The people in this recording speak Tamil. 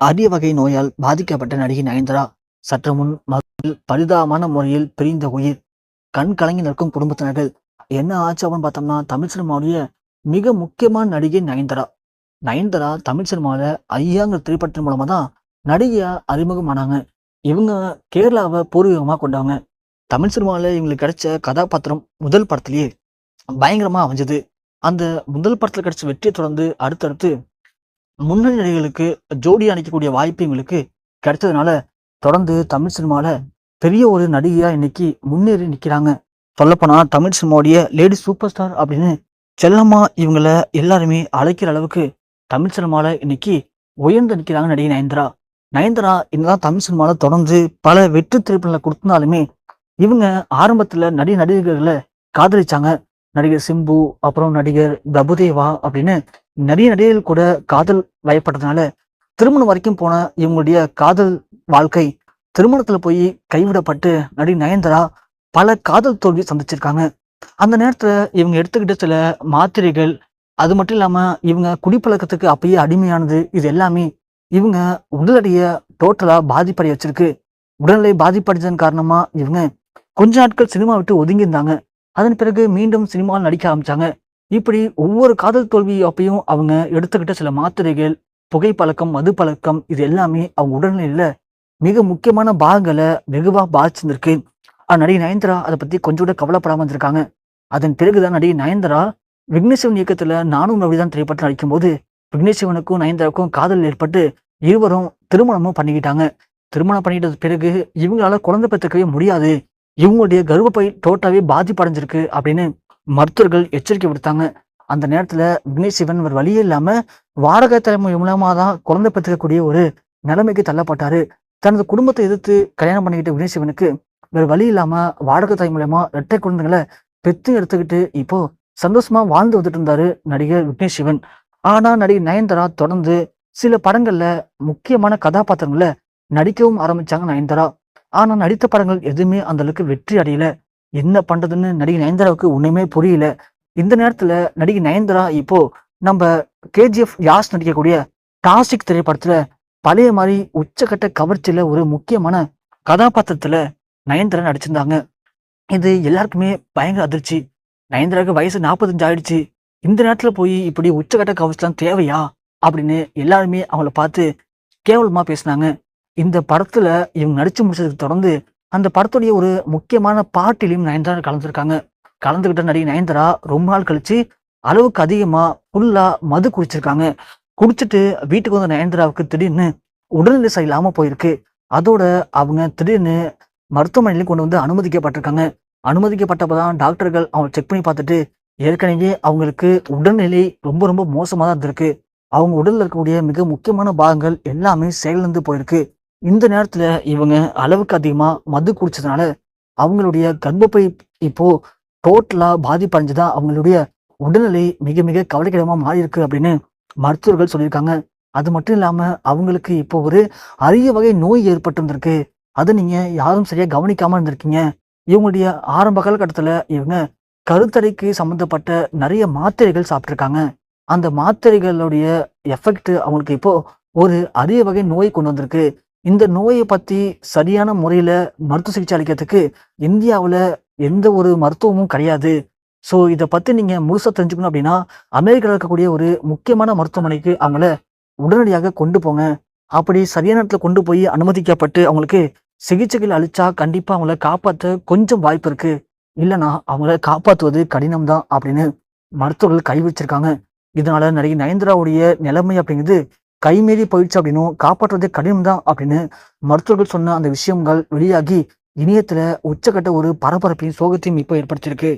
அரிய வகை நோயால் பாதிக்கப்பட்ட நடிகை நயன்தாரா சற்று முன் மகள் பரிதாபமான முறையில் பிரிந்த உயிர். கண் கலங்கி நிற்கும் குடும்பத்தினர்கள் என்ன ஆச்சு அப்படின்னு பார்த்தோம்னா தமிழ் சினிமாவுடைய மிக முக்கியமான நடிகை நயன்தாரா. நயன்தாரா தமிழ் சினிமாவில் ஐயாங்கிற திரைப்படத்தின் மூலமா தான் நடிகையா அறிமுகமானாங்க. இவங்க கேரளாவை பூர்வீகமாக கொண்டவங்க. தமிழ் சினிமாவில் இவங்களுக்கு கிடைச்ச கதாபாத்திரம் முதல் படத்திலேயே பயங்கரமாக அமைஞ்சது. அந்த முதல் படத்தில் கிடைச்ச வெற்றியை தொடர்ந்து அடுத்தடுத்து முன்னணி நடிகர்களுக்கு ஜோடி அணைக்கக்கூடிய வாய்ப்பு இவங்களுக்கு கிடைச்சதுனால தொடர்ந்து தமிழ் சினிமாவில் பெரிய ஒரு நடிகையாக இன்னைக்கு முன்னேறி நிற்கிறாங்க சொல்லப்போனால் தமிழ் சினிமாவுடைய லேடி சூப்பர் ஸ்டார் அப்படின்னு செல்லம்மா இவங்கள எல்லாருமே அழைக்கிற அளவுக்கு தமிழ் சினிமாவில் இன்னைக்கு உயர்ந்து நிற்கிறாங்க நடிகை நயன்தரா. நயன்தரா என்னதான் தமிழ் சினிமாவில் தொடர்ந்து பல வெற்றி திரைப்படங்களை கொடுத்திருந்தாலுமே இவங்க ஆரம்பத்தில் நடிகை நடிகர்களை காதலிச்சாங்க. நடிகர் சிம்பு அப்புறம் நடிகர் பிரபுதேவா அப்படின்னு நிறைய நடிகர்கள் கூட காதல் வயப்பட்டதுனால திருமணம் வரைக்கும் போன இவங்களுடைய காதல் வாழ்க்கை திருமணத்துல போய் கைவிடப்பட்டு நடி நயன்தாரா பல காதல் தோல்வி சந்திச்சிருக்காங்க. அந்த நேரத்துல இவங்க எடுத்துக்கிட்ட சில மாத்திரைகள் அது மட்டும் இல்லாம இவங்க குடிப்பழக்கத்துக்கு அப்பயே அடிமையானது இது எல்லாமே இவங்க உடலடைய டோட்டலா பாதிப்படைய வச்சிருக்கு. உடல்நிலை பாதிப்படைஞ்சதன் காரணமா இவங்க கொஞ்ச நாட்கள் சினிமா விட்டு ஒதுங்கியிருந்தாங்க. அதன் பிறகு மீண்டும் சினிமாவில் நடிக்க ஆரம்பிச்சாங்க. இப்படி ஒவ்வொரு காதல் தோல்வி அப்பையும் அவங்க எடுத்துக்கிட்ட சில மாத்திரைகள் புகைப்பழக்கம் மது பழக்கம் இது எல்லாமே அவங்க உடல்நிலையில மிக முக்கியமான பாகங்களை வெகுவாக பாதிச்சிருந்திருக்கு. ஆனால் நடிகை நயன்தாரா அதை பத்தி கொஞ்சம் கூட கவலைப்படாம இருந்திருக்காங்க. அதன் பிறகுதான் நடிகை நயன்தாரா விக்னேஸ்வரன் இயக்கத்துல நானும் அப்படிதான் திரைப்படம் நடிக்கும்போது விக்னேஸ்வனுக்கும் நயன்தாராவுக்கும் காதல் ஏற்பட்டு இருவரும் திருமணமும் பண்ணிக்கிட்டாங்க. திருமணம் பண்ணிக்கிட்டது பிறகு இவங்களால குழந்தை பெற்றுக்கவே முடியாது. இவங்களுடைய கர்ப்பப்பை டோட்டாவே பாதிப்படைஞ்சிருக்கு அப்படின்னு மருத்துவர்கள் எச்சரிக்கை விடுத்தாங்க. அந்த நேரத்துல விக்னேஷ் சிவன் ஒரு வழியே இல்லாம வாடகை தலைமை மூலமா தான் குழந்தை பெற்றுக்கக்கூடிய ஒரு நிலைமைக்கு தள்ளப்பட்டாரு. தனது குடும்பத்தை எதிர்த்து கல்யாணம் பண்ணிக்கிட்ட விக்னேஷ் சிவனுக்கு வேறு வழி இல்லாம வாடகை தாய் மூலயமா இரட்டை குழந்தைங்களை பெத்து எடுத்துக்கிட்டு இப்போ சந்தோஷமா வாழ்ந்து வந்துட்டு இருந்தாரு நடிகர் விக்னேஷ் சிவன். ஆனா நடிகை நயன்தாரா தொடர்ந்து சில படங்கள்ல முக்கியமான கதாபாத்திரங்களை நடிக்கவும் ஆரம்பிச்சாங்க நயன்தாரா. ஆனா நடித்த படங்கள் எதுவுமே அந்த அளவுக்கு வெற்றி அடையல. என்ன பண்றதுன்னு நடிகை நயன்தாராவுக்கு ஒண்ணுமே புரியல. இந்த நேரத்துல நடிகை நயன்தாரா இப்போ நம்ம கேஜிஎஃப் யாஸ் நடிக்கக்கூடிய டாசிக் திரைப்படத்துல பழைய மாதிரி உச்சக்கட்ட கவர்ச்சியில ஒரு முக்கியமான கதாபாத்திரத்துல நயன்தாரா நடிச்சிருந்தாங்க. இது எல்லாருக்குமே பயங்கர அதிர்ச்சி. நயன்தாராவுக்கு வயசு நாற்பத்தஞ்சு ஆயிடுச்சு. இந்த நேரத்துல போய் இப்படி உச்சக்கட்ட கவர்ச்சிலாம் தேவையா? அப்படின்னு எல்லாருமே அவங்கள பார்த்து கேவலமா பேசினாங்க. இந்த படத்துல இவங்க நடிச்சு முடிச்சதுக்கு தொடர்ந்து அந்த படத்துடைய ஒரு முக்கியமான பாட்டிலையும் நயன்தாரா கலந்துருக்காங்க. கலந்துகிட்ட நடிகை நயன்தாரா ரொம்ப நாள் கழிச்சு அளவுக்கு அதிகமா ஃபுல்லா மது குடிச்சிருக்காங்க. குடிச்சிட்டு வீட்டுக்கு வந்த நயன்தாராவுக்கு திடீர்னு உடல்நிலை சரியில்லாம போயிருக்கு. அதோட அவங்க திடீர்னு மருத்துவமனையிலும் கொண்டு வந்து அனுமதிக்கப்பட்டிருக்காங்க. அனுமதிக்கப்பட்டப்பதான் டாக்டர்கள் அவங்க செக் பண்ணி பார்த்துட்டு ஏற்கனவே அவங்களுக்கு உடல்நிலை ரொம்ப ரொம்ப மோசமாக தான் இருந்திருக்கு. அவங்க உடலில் இருக்கக்கூடிய மிக முக்கியமான பாகங்கள் எல்லாமே செயலிழந்து போயிருக்கு. இந்த நேரத்தில் இவங்க அளவுக்கு அதிகமாக மது குடிச்சதுனால அவங்களுடைய கர்ப்பப்பை இப்போ டோட்டலாக பாதிப்படைஞ்சதா அவங்களுடைய உடல்நிலை மிக மிக கவலைக்கிடமாக மாறி இருக்கு அப்படின்னு மருத்துவர்கள் சொல்லியிருக்காங்க. அது மட்டும் இல்லாமல் அவங்களுக்கு இப்போ ஒரு அரிய வகை நோய் ஏற்பட்டிருந்திருக்கு. அதை நீங்கள் யாரும் சரியாக கவனிக்காமல் இருந்திருக்கீங்க. இவங்களுடைய ஆரம்ப காலகட்டத்தில் இவங்க கருத்தடைக்கு சம்மந்தப்பட்ட நிறைய மாத்திரைகள் சாப்பிட்ருக்காங்க அந்த மாத்திரைகளுடைய எஃபெக்ட் அவங்களுக்கு இப்போ ஒரு அரிய வகை நோய் கொண்டு வந்திருக்கு. இந்த நோயை பற்றி சரியான முறையில் மருத்துவ சிகிச்சை அளிக்கிறதுக்கு இந்தியாவில் எந்த ஒரு மருத்துவமும் கிடையாது. ஸோ இதை பற்றி நீங்கள் முழுசாக தெரிஞ்சுக்கணும் அப்படின்னா அமெரிக்காவில் இருக்கக்கூடிய ஒரு முக்கியமான மருத்துவமனைக்கு அவங்கள உடனடியாக கொண்டு போங்க. அப்படி சரியான இடத்துல கொண்டு போய் அனுமதிக்கப்பட்டு அவங்களுக்கு சிகிச்சைகள் அளித்தா கண்டிப்பாக அவங்கள காப்பாற்ற கொஞ்சம் வாய்ப்பு இருக்குது இல்லைன்னா அவங்கள காப்பாற்றுவது கடினம் தான் அப்படின்னு மருத்துவர்கள் கை வச்சிருக்காங்க இதனால நடிகை நயன்தாராவுடைய நிலைமை அப்படிங்கிறது கைமீறி போயிடுச்சு அப்படின்னும் காப்பாற்றுவதே கடினம் தான் அப்படின்னு மருத்துவர்கள் சொன்ன அந்த விஷயங்கள் வெளியாகி இணையத்துல உச்சக்கட்ட ஒரு பரபரப்பையும் சோகத்தையும் இப்போ ஏற்படுத்தியிருக்கு.